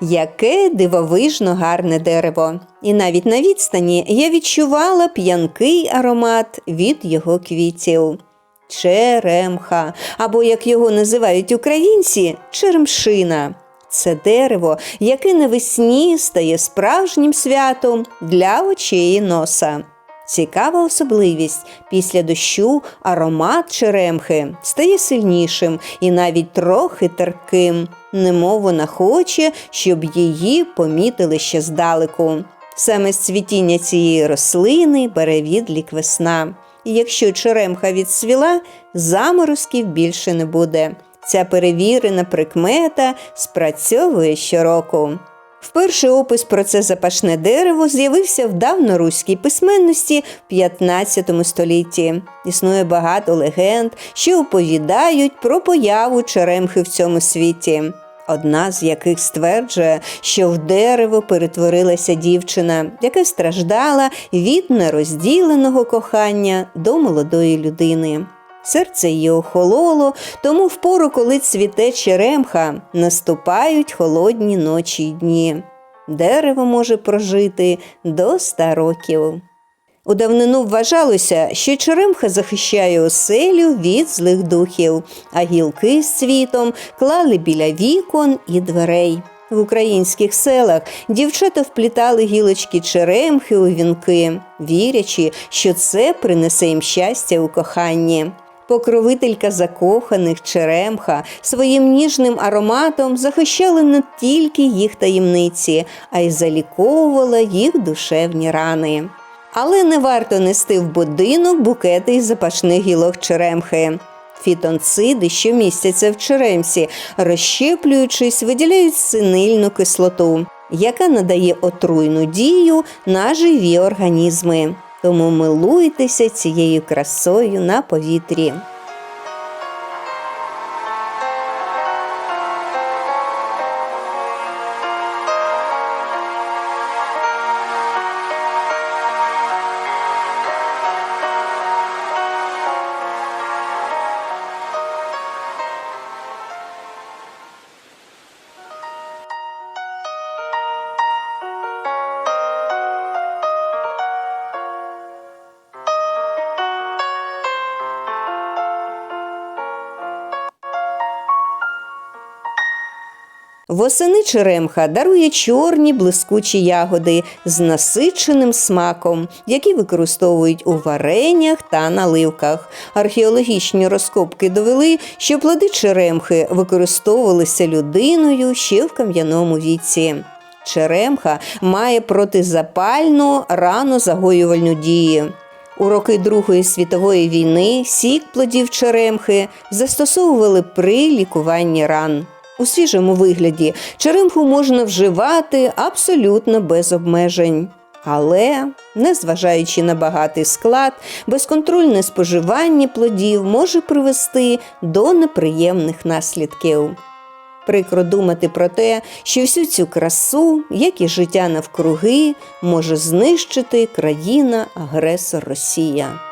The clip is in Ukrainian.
Яке дивовижно гарне дерево. І навіть на відстані я відчувала п'янкий аромат від його квітів. Черемха, або як його називають українці, черемшина. Це дерево, яке навесні стає справжнім святом для очей і носа. Цікава особливість після дощу аромат черемхи стає сильнішим і навіть трохи терпким, немов вона хоче, щоб її помітили ще здалеку. Саме з цвітіння цієї рослини бере відлік весна. І якщо черемха відсвіла, заморозків більше не буде. Ця перевірена прикмета спрацьовує щороку. Вперше опис про це запашне дерево з'явився в давноруській письменності в 15 столітті. Існує багато легенд, що оповідають про появу черемхи в цьому світі. Одна з яких стверджує, що в дерево перетворилася дівчина, яка страждала від нерозділеного кохання до молодої людини. Серце її охололо, тому в пору, коли цвіте черемха, наступають холодні ночі й дні. Дерево може прожити до ста років. У давнину вважалося, що черемха захищає оселю від злих духів, а гілки з цвітом клали біля вікон і дверей. В українських селах дівчата вплітали гілочки черемхи у вінки, вірячи, що це принесе їм щастя у коханні. Покровителька закоханих черемха своїм ніжним ароматом захищала не тільки їх таємниці, а й заліковувала їх душевні рани. Але не варто нести в будинок букети із запашних гілок черемхи. Фітонциди, що містяться в черемсі, розщеплюючись, виділяють синильну кислоту, яка надає отруйну дію на живі організми. Тому милуйтеся цією красою на повітрі. Восени черемха дарує чорні блискучі ягоди з насиченим смаком, які використовують у вареннях та наливках. Археологічні розкопки довели, що плоди черемхи використовувалися людиною ще в кам'яному віці. Черемха має протизапальну ранозагоювальну дію. У роки Другої світової війни сік плодів черемхи застосовували при лікуванні ран. У свіжому вигляді черемху можна вживати абсолютно без обмежень. Але, незважаючи на багатий склад, безконтрольне споживання плодів може привести до неприємних наслідків. Прикро думати про те, що всю цю красу, як і життя навкруги, може знищити країна-агресор Росія.